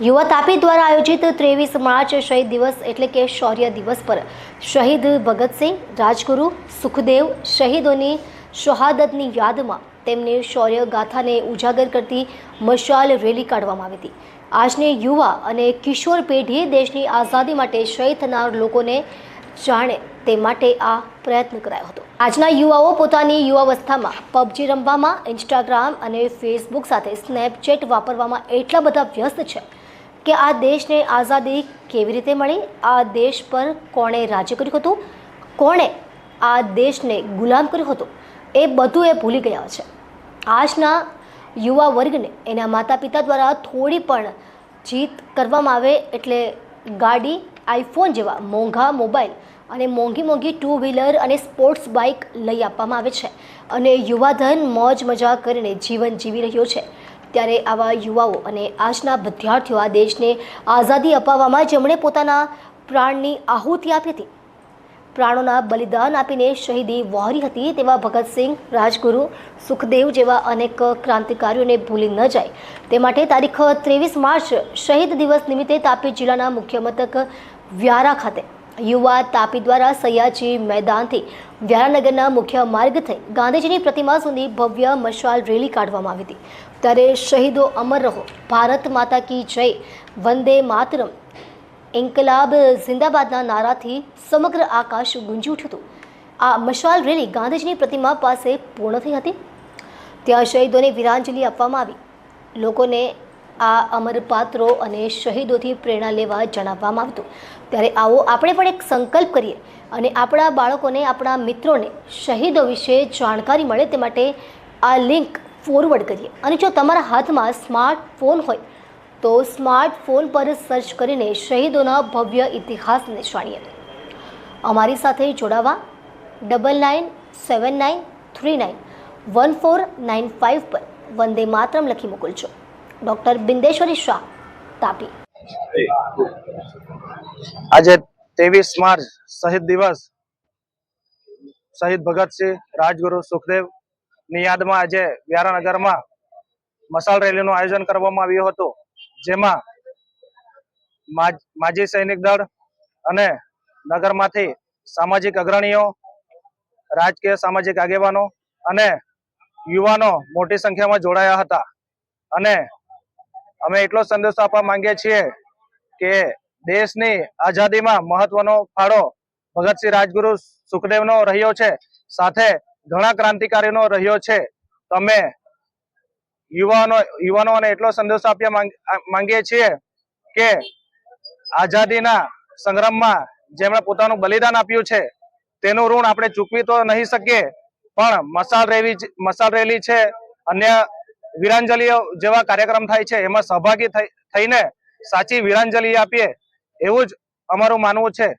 યુવા તાપી દ્વારા આયોજિત ત્રેવીસ માર્ચ શહીદ દિવસ એટલે કે શૌર્ય દિવસ પર શહીદ ભગતસિંહ, રાજગુરુ, સુખદેવ શહીદોની શહાદતની યાદમાં તેમની શૌર્ય ગાથાને ઉજાગર કરતી મશાલ રેલી કાઢવામાં આવી હતી. આજની યુવા અને કિશોર પેઢીએ દેશની આઝાદી માટે શહીદ થનાર લોકોને જાણે તે માટે આ પ્રયત્ન કરાયો હતો. આજના યુવાઓ પોતાની યુવાવસ્થામાં પબજી રમવામાં, ઇન્સ્ટાગ્રામ અને ફેસબુક સાથે સ્નેપચેટ વાપરવામાં એટલા બધા વ્યસ્ત છે કે આ દેશને આઝાદી કેવી રીતે મળી? આ દેશ પર કોણે રાજ્ય કર્યું હતું? કોણે આ દેશને ગુલામ કર્યો હતો? એ બધું એ ભૂલી ગયા છે. આજના યુવા વર્ગને એના માતા પિતા દ્વારા થોડી પણ જીત કરવામાં આવે એટલે ગાડી, આઈફોન જેવા મોંઘા મોબાઈલ અને મોંઘી મોંઘી ટુ વ્હીલર અને સ્પોર્ટ્સ બાઇક લઈ આપવામાં આવે છે. અને યુવાધન મોજ મજા કરીને જીવન જીવી રહ્યો છે. ત્યારે આવા યુવાઓ અને આજના વિદ્યાર્થીઓ આ દેશને આઝાદી અપાવવામાં જેમણે પોતાના પ્રાણની આહુતિ આપી હતી, પ્રાણોના બલિદાન આપીને શહીદી વહોરી હતી તેવા ભગતસિંહ રાજગુરુ, સુખદેવ જેવા અનેક ક્રાંતિકારીઓને ભૂલી ન જાય. તે માટે તારીખ ત્રેવીસ માર્ચ શહીદ દિવસ નિમિત્તે તાપી જિલ્લાના મુખ્ય મથક વ્યારા ખાતે યુવા તાપી દ્વારા સયાજી મેદાનથી વ્યારાનગરના મુખ્ય માર્ગ થઈ ગાંધીજીની પ્રતિમા સુધી ભવ્ય મશાલ રેલી કાઢવામાં આવી હતી. ત્યારે શહીદો અમર રહો, ભારત માતા કી જય, વંદે માતરમ. ઇન્કલાબ જિંદાબાદના નારાથી સમગ્ર આકાશ ગુંજી ઉઠ્યું હતું. આ મશાલ રેલી ગાંધીજીની પ્રતિમા પાસે પૂર્ણ થઈ હતી. ત્યાં શહીદોને વિરાંજલિ આપવામાં આવી. લોકોને આ અમર પાત્રો અને શહીદોથી પ્રેરણા લેવા જણાવવામાં આવતું. ત્યારે આવો આપણે પણ એક સંકલ્પ કરીએ અને આપણા બાળકોને, આપણા મિત્રોને શહીદો વિશે જાણકારી મળે તે માટે આ લિંક ફોરવર્ડ કરીએ. અને જો તમારા હાથમાં સ્માર્ટફોન હોય, તો સ્માર્ટફોન પર સર્ચ કરીને શહીદોના ભવ્ય ઇતિહાસને જાણીએ. અમારી સાથે જોડાવા double nine seven nine three nine one four nine five પર વંદે માતરમ લખી મોકલજો. ડૉક્ટર બિંદેશ્વરી શાહ, તાપી. આજે ત્રેવીસ માર્ચ, શહીદ દિવસ. શહીદ ભગતસિંહ રાજગુરુ સુખદેવની યાદમાં આજે વ્યારાનગરમાં મસાલ રેલીનું આયોજન કરવામાં આવ્યું હતું, જેમાં માજી સૈનિક દળ અને નગરમાંથી સામાજિક અગ્રણીઓ, રાજકીય સામાજિક આગેવાનો અને યુવાનો મોટી સંખ્યામાં જોડાયા હતા. અને અમે એટલો સંદેશો આપવા માંગીએ છીએ કે દેશની આઝાદીમાં મહત્વનો ફાળો ભગતસિંહ રાજગુરુ સુખદેવનો રહ્યો છે, સાથે ઘણા ક્રાંતિકારીનો રહ્યો છે. તમે યુવાનો, યુવાનોને એટલો સંદેશો આપવા માંગીએ છીએ કે આઝાદીના સંગ્રામમાં જેમણે પોતાનું બલિદાન આપ્યું છે, તેનું ઋણ આપણે ચૂકવી તો નહીં શકીએ, પણ મસાલ રેલી મસાલ રેલી છે, અન્ય વીરાંજલિઓ જેવા કાર્યક્રમ થાય છે, એમાં સહભાગી થઈ- થઈને સાચી વીરાંજલિ આપીએ, એવું જ અમારું માનવું છે.